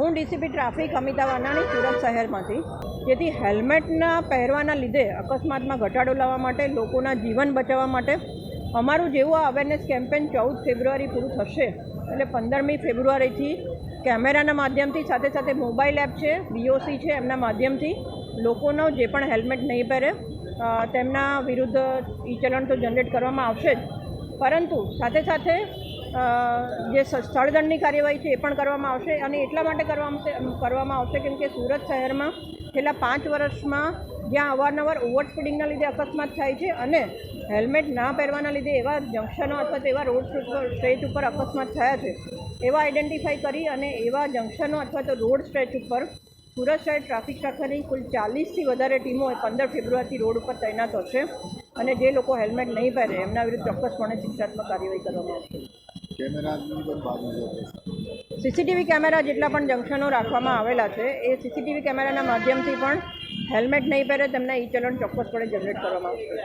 હું DCP traffic Amita Vanani Surat શહેરમાંથી. જેથી હેલ્મેટના પહેરવાના લીધે અકસ્માતમાં ઘટાડો લાવવા માટે, લોકોના જીવન બચાવવા માટે અમારું જેવું આ અવેરનેસ કેમ્પેન ચૌદ ફેબ્રુઆરી પૂરું થશે. એટલે પંદરમી ફેબ્રુઆરીથી કેમેરાના માધ્યમથી, સાથે સાથે મોબાઈલ એપ છે બીઓસી છે, એમના માધ્યમથી લોકોનો જે પણ હેલ્મેટ નહીં પહેરે તેમના વિરુદ્ધ ઈ ચલણ તો જનરેટ કરવામાં આવશે જ. પરંતુ સાથે સાથે જે સ્થળદંડની કાર્યવાહી છે એ પણ કરવામાં આવશે અને એટલા માટે કરવામાં કરવામાં આવશે કેમ કે સુરત શહેરમાં છેલ્લા પાંચ વર્ષમાં જ્યાં અવારનવાર ઓવર સ્પીડિંગના લીધે અકસ્માત થાય છે અને હેલ્મેટ ના પહેરવાના લીધે એવા જંક્શનો અથવા એવા રોડ સ્ટ્રેચ ઉપર અકસ્માત થયા છે, એવા આઈડેન્ટિફાઈ કરી અને એવા જંક્શનો અથવા તો રોડ સ્ટ્રેચ ઉપર સુરત શહેર ટ્રાફિક શાખાની કુલ ચાલીસથી વધારે ટીમો પંદર ફેબ્રુઆરીથી રોડ ઉપર તૈનાત હશે અને જે લોકો હેલ્મેટ નહીં પહેરે એમના વિરુદ્ધ ચોક્કસપણે શિક્ષાત્મક કાર્યવાહી કરવામાં આવશે. સીસીટીવી કેમેરા જેટલા પણ જંક્શનો રાખવામાં આવેલા છે, એ સીસીટીવી કેમેરાના માધ્યમથી પણ હેલ્મેટ નહીં પહેરે, તેમના ઈ ચલણ ચોક્કસપણે જનરેટ કરવામાં આવશે.